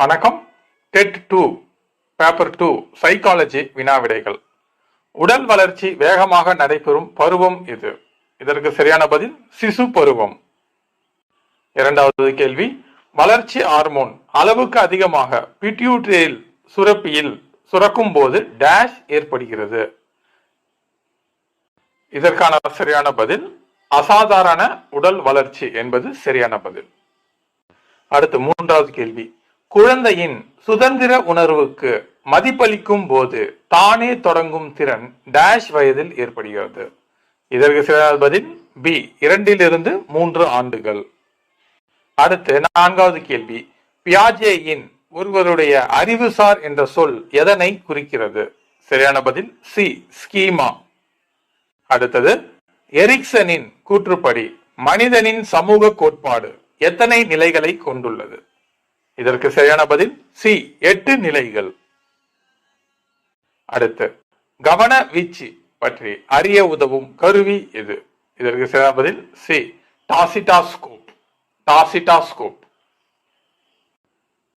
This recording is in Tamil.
வணக்கம். TET two paper two psychology வினாவிடைகள். உடல் வளர்ச்சி வேகமாக நடைபெறும் பருவம் இது. இதற்கு சரியான பதில் சிசு பருவம். இரண்டாவது கேள்வி வளர்ச்சி ஹார்மோன் அளவுக்கு அதிகமாக பிட்யூட்ரியல் சுரப்பியில் சுரக்கும் போது டேஷ் ஏற்படுகிறது. இதற்கான சரியான பதில் அசாதாரண உடல் வளர்ச்சி என்பது சரியான பதில். அடுத்து மூன்றாவது கேள்வி குழந்தையின் சுதந்திர உணர்வுக்கு மதிப்பளிக்கும் போது தானே தொடங்கும் திறன் டேஷ் வயதில் ஏற்படுகிறது. இதற்கு சரியான பதில் பி இரண்டிலிருந்து மூன்று ஆண்டுகள். அடுத்து நான்காவது கேள்வி. பியாஜேயின் ஒருவருடைய அறிவுசார் என்ற சொல் எதனை குறிக்கிறது? சரியான பதில் சி ஸ்கீமா அடுத்தது எரிக்சனின் கூற்றுப்படி மனிதனின் சமூக கோட்பாடு எத்தனை நிலைகளை கொண்டுள்ளது? இதற்கு சரியான பதில் சி எட்டு நிலைகள். அடுத்து கவன வீச்சு பற்றி அறிய உதவும் கருவி எது? இதற்கு சரியான பதில் சி டாசிடாஸ்கோப். டாசிடாஸ்கோப்.